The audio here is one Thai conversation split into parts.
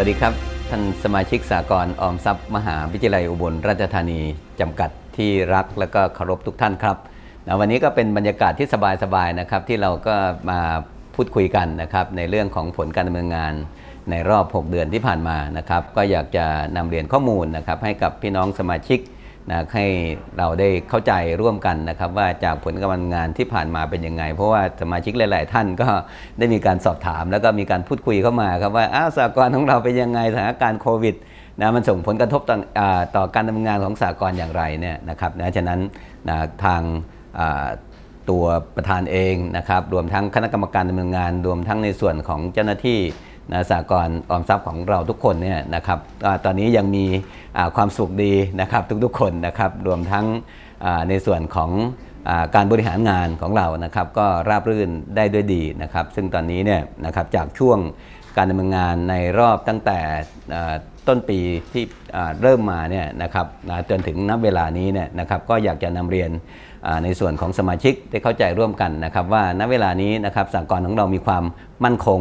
วัสดีครับ ท่านสมาชิกสากลออมทรัพย์ มหาวิทยาลัยอุบลราชธานีจำกัดที่รักและก็เคารพทุกท่านครับนะวันนี้ก็เป็นบรรยากาศที่สบายๆนะครับ ที่เราก็มาพูดคุยกันนะครับ ในเรื่องของผลการดำเนินงานในรอบ 6 เดือนที่ผ่านมานะครับ ก็อยากจะนำเรียนข้อมูลนะครับให้กับพี่น้องสมาชิก นะให้เราได้เข้าใจร่วมกันนะครับว่าจากผลการดำเนินงานที่ผ่านมาเป็นยังไง เพราะว่าสมาชิกหลาย ๆ ท่านก็ได้มีการสอบถาม แล้วก็มีการพูดคุยเข้ามาครับว่าอ้าวสากลของเราเป็นยังไงสถานการณ์โควิดนะมันส่งผลกระทบต่อต่อการดำเนินงานของสากลอย่างไรเนี่ยนะครับนะฉะนั้นนะทางตัวประธานเองนะครับรวมทั้งคณะกรรมการดำเนินงาน รวมทั้งในส่วนของเจ้าหน้าที่ นะสากลออมทรัพย์ของเราทุกคนเนี่ยนะครับตอนนี้ยังมีความสุขดีนะครับทุกๆคนนะครับรวมทั้งในส่วนของอการบริหารงานของเรานะครับก็ราบรื่นได้ด้วยดีนะครับ ซึ่งตอนนี้เนี่ยนะครับจากช่วงการดำเนินงานในรอบตั้งแต่ ต้นปีที่เริ่มมาเนี่ยนะครับจนถึงนับเวลานี้เนี่ยนะครับก็อยากจะนำเรียนในส่วนของสมาชิกได้เข้าใจร่วมกันนะครับ ว่าณเวลานี้นะครับสากลของเรามีความมั่นคง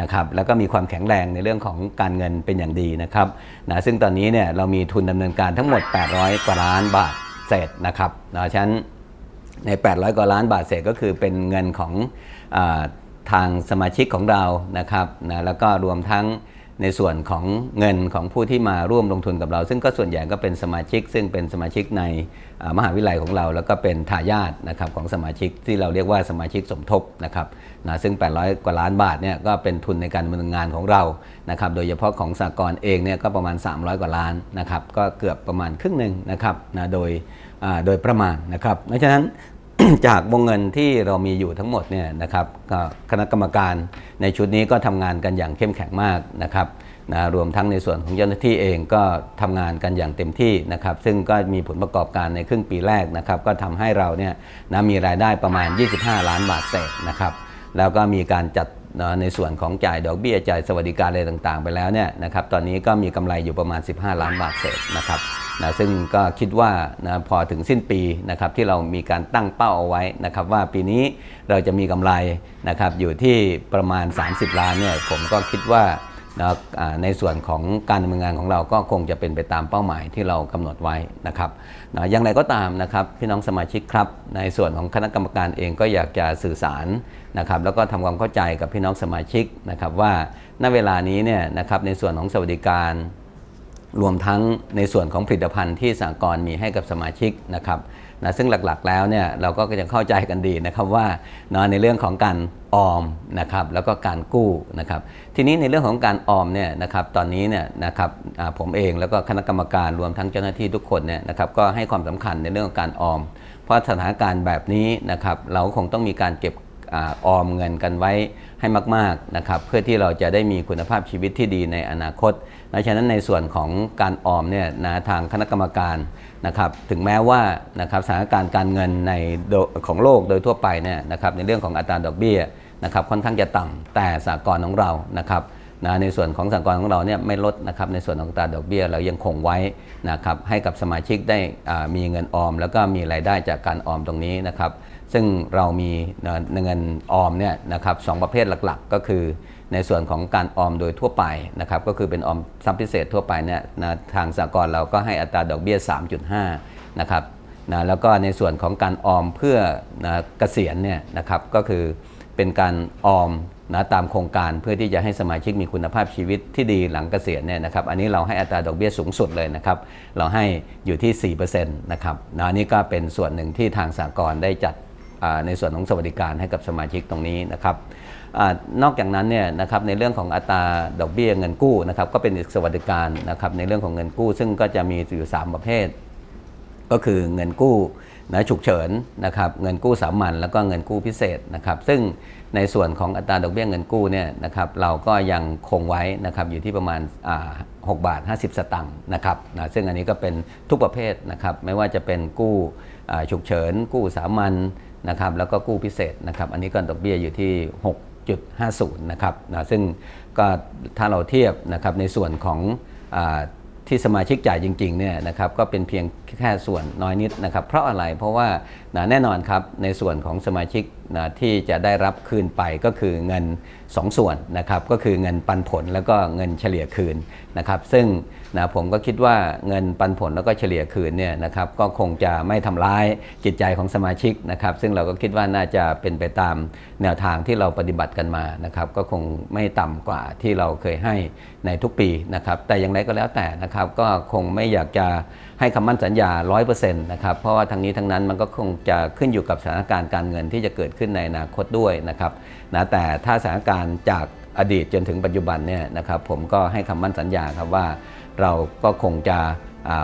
นะครับแล้วก็มีความแข็งแรงในเรื่องของการเงินเป็นอย่างดีนะครับนะซึ่งตอนนี้เนี่ยเรามีทุนดำเนินการทั้งหมด 800 กว่าล้านบาทเศษนะครับนะฉะนั้นใน 800 กว่าล้านบาทเศษก็คือเป็นเงินของอทางสมาชิกของเรานะครับนะแล้วก็รวมทั้ง ในส่วนของเงินของผู้ที่มาร่วมลงทุนกับเรา ซึ่งก็ส่วนใหญ่ก็เป็นสมาชิก ซึ่งเป็นสมาชิกในมหาวิทยาลัยของเรา แล้วก็เป็นทายาทนะครับของสมาชิกที่เราเรียกว่าสมาชิกสมทบนะครับนะซึ่ง 800 กว่าล้านบาทเนี่ยก็เป็นทุนในการดำเนินงานของเรานะครับโดยเฉพาะของสากลเองเนี่ยก็ประมาณ 300 กว่าล้านนะครับก็เกือบประมาณครึ่งหนึ่งนะครับนะโดยอ่าโดยประมาณนะครับเพราะฉะนั้น จากวงเงินที่เรามีอยู่ทั้งหมดเนี่ยนะครับก็คณะกรรมการในชุดนี้ก็ทำงานกันอย่างเข้มแข็งมากนะครับนะรวมทั้งในส่วนของเจ้าหน้าที่เองก็ทำงานกันอย่างเต็มที่นะครับ ซึ่งก็มีผลประกอบการในครึ่งปีแรกนะครับ ก็ทำให้เราเนี่ยนะมีรายได้ประมาณ 25 ล้านบาทเศษนะครับ แล้วก็มีการจัดในส่วนของจ่ายดอกเบี้ยจ่ายสวัสดิการอะไรต่างๆ ไปแล้วเนี่ยนะครับ ตอนนี้ก็มีกำไรอยู่ประมาณ 15 ล้านบาทเศษนะครับ นะซึ่งก็คิดว่านะพอถึงสิ้นปีนะครับที่เรามีการตั้งเป้าเอาไว้นะครับว่าปีนี้เราจะมีกำไรนะครับอยู่ที่ประมาณ 30 ล้านเนี่ยผมก็คิดว่านะในส่วนของการดำเนินงานของเราก็คงจะเป็นไปตามเป้าหมายที่เรากำหนดไว้นะครับนะอย่างไรก็ตามนะครับพี่น้องสมาชิกครับ ในส่วนของคณะกรรมการเองก็อยากจะสื่อสารนะครับแล้วก็ทำความเข้าใจกับพี่น้องสมาชิกนะครับว่าณเวลานี้เนี่ยนะครับในส่วนของสวัสดิการ รวมทั้งในส่วนของผลิตภัณฑ์ที่สหกรมีให้กับสมาชิกนะครับนะซึ่งหลักๆแล้วเนี่ยเราก็จะเข้าใจกันดีนะครับว่าเนาะในเรื่องของการออมนะครับแล้วก็การกู้นะครับทีนี้ในเรื่องของการออมเนี่ยนะครับตอนนี้เนี่ยนะครับผมเองแล้วก็คณะกรรมการรวมทั้งเจ้าหน้าที่ทุกคนเนี่ยนะครับก็ให้ความสำคัญในเรื่องของการออม เพราะสถานการณ์แบบนี้นะครับเราคงต้องมีการเก็บ ออมเงินกันไว้ให้มากๆนะครับเพื่อที่เราจะได้มีคุณภาพชีวิตที่ดีในอนาคตดังนั้นในส่วนของการออมเนี่ยนะทางคณะกรรมการนะครับถึงแม้ว่านะครับสถานการณ์การเงินในของโลกโดยทั่วไปเนี่ยนะครับในเรื่องของอัตราดอกเบี้ยนะครับค่อนข้างจะต่ำแต่สากลของเรานะครับนะในส่วนของสากลของเราเนี่ยไม่ลดนะครับในส่วนของอัตราดอกเบี้ยเรายังคงไว้นะครับให้กับสมาชิกได้มีเงินออม แล้วก็มีรายได้จากการออมตรงนี้นะครับ ซึ่งเรามีเงินออมเนี่ยนะครับสองประเภทหลักๆ ก็คือในส่วนของการออมโดยทั่วไปนะครับก็คือเป็นออมทรัพย์พิเศษทั่วไปเนี่ยนะทางสากลเราก็ให้อัตราดอกเบี้ย 3.5 นะครับนะแล้วก็ในส่วนของการออมเพื่อนะเกษียณเนี่ยนะครับก็คือเป็นการออมนะตามโครงการเพื่อที่จะให้สมาชิกมีคุณภาพชีวิตที่ดีหลังเกษียณเนี่ยนะครับอันนี้เราให้อัตราดอกเบี้ยสูงสุดเลยนะครับเราให้อยู่ที่4%นะครับนะอันนี้ก็เป็นส่วนหนึ่งที่ทางสากลได้จัด ในส่วนของสวัสดิการให้กับสมาชิกตรงนี้นะครับอนอกจากนั้นเนี่ยนะครับในเรื่องของอัตราดอกเบี้ยเงินกู้นะครับก็เป็นอีกสวัสดิการนะครับในเรื่องของเงินกู้ ซึ่งก็จะมีอยู่ 3 ประเภท ก็คือเงินกู้นะฉุกเฉินนะครับเงินกู้สามัญแล้วก็เงินกู้พิเศษนะครับซึ่งในส่วนของอัตราดอกเบี้ยเงินกู้เนี่ยนะครับเราก็ยังคงไว้นะครับอยู่ที่ประมาณอ่า6บาท 50 สตางค์นะครับนะซึ่งอันนี้ก็เป็นทุกประเภทนะครับไม่ว่าจะเป็นกู้ฉุกเฉิน กู้สามัญ นะครับแล้วก็กู้พิเศษนะครับอันนี้ก็ดอกเบี้ยอยู่ที่ 6.50นะครับนะซึ่งก็ถ้าเราเทียบนะครับในส่วนของอที่สมาชิกจ่ายจริงๆเนี่ยนะครับก็เป็นเพียงแค่ส่วนน้อยนิดนะครับเพราะอะไรเพราะว่านะแน่นอนครับในส่วนของสมาชิก นะที่จะได้รับคืนไปก็คือเงิน 2 ส่วนนะครับก็คือเงินปันผลแล้วก็เงินเฉลี่ยคืนนะครับซึ่งนะผมก็คิดว่าเงินปันผลแล้วก็เฉลี่ยคืนเนี่ยนะครับก็คงจะไม่ทำร้ายจิตใจของสมาชิกนะครับซึ่งเราก็คิดว่าน่าจะเป็นไปตามแนวทางที่เราปฏิบัติกันมานะครับก็คงไม่ต่ำกว่าที่เราเคยให้ในทุกปีนะครับแต่อย่างไรก็แล้วแต่นะครับก็คงไม่อยากจะ ให้คำมั่นสัญญา 100%นะครับ เพราะว่าทางนี้ทั้งนั้นมันก็คงจะขึ้นอยู่กับสถานการณ์การเงินที่จะเกิดขึ้นในอนาคตด้วยนะครับนะแต่ถ้าสถานการณ์จากอดีตจนถึงปัจจุบันเนี่ยนะครับผมก็ให้คำมั่นสัญญาครับว่า เราก็คงจะ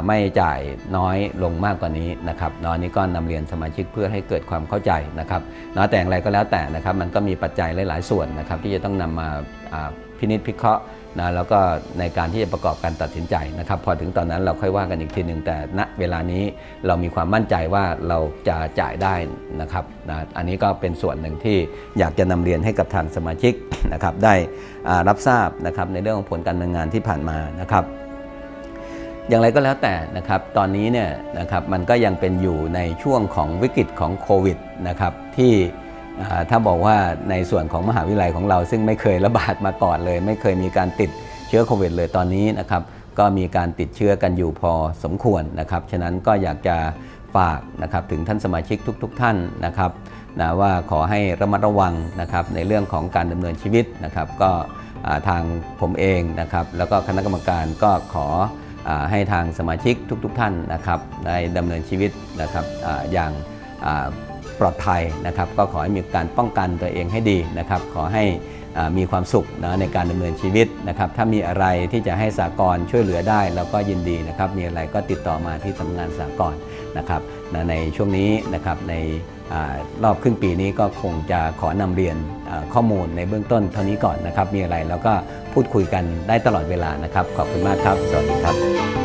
ไม่จ่ายน้อยลงมากกว่านี้นะครับนอนนี้ก็นำเรียนสมาชิกเพื่อให้เกิดความเข้าใจนะครับเนาะแต่อย่างไรก็แล้วแต่นะครับมันก็มีปัจจัยหลาย ๆ ส่วนนะครับที่จะต้องนำมาอ่าพินิจพิเคราะห์ นะแล้วก็ในการที่จะประกอบการตัดสินใจนะครับ พอถึงตอนนั้นเราค่อยว่ากันอีกทีหนึ่งแต่ณเวลานี้เรามีความมั่นใจว่าเราจะจ่ายได้นะครับนะอันนี้ก็เป็นส่วนหนึ่งที่อยากจะนำเรียนให้กับทางสมาชิกนะครับได้รับทราบนะครับในเรื่องของผลการดำเนินงานที่ผ่านมานะครับอย่างไรก็แล้วแต่นะครับ ตอนนี้เนี่ยนะครับมันก็ยังเป็นอยู่ในช่วงของวิกฤตของโควิดนะครับที่ ถ้าบอกว่าในส่วนของมหาวิทยาลัยของเรา ซึ่งไม่เคยระบาดมาก่อนเลย ไม่เคยมีการติดเชื้อโควิดเลยตอนนี้นะครับก็มีการติดเชื้อกันอยู่พอสมควรนะครับ ฉะนั้นก็อยากจะฝากนะครับถึงท่านสมาชิกทุกๆท่านนะครับนะว่าขอให้ระมัดระวังนะครับในเรื่องของการดำเนินชีวิตนะครับ ก็ทางผมเองนะครับแล้วก็คณะกรรมการก็ขออให้ทางสมาชิกทุกๆทท่านนะครับได้ดำเนินชีวิตนะครับออย่าง ปลอดภัยนะครับ ก็ขอให้มีการป้องกันตัวเองให้ดีนะครับ ขอให้มีความสุขนะในการดำเนินชีวิตนะครับ ถ้ามีอะไรที่จะให้สากลช่วยเหลือได้เราก็ยินดีนะครับ มีอะไรก็ติดต่อมาที่สำนักงานสากลนะครับนะในช่วงนี้นะครับในอรอบครึ่งปีนี้ก็คงจะขอนำเรียนข้อมูลในเบื้องต้นเท่านี้ก่อนนะครับ มีอะไรเราก็พูดคุยกันได้ตลอดเวลานะครับ ขอบคุณมากครับ สวัสดีครับ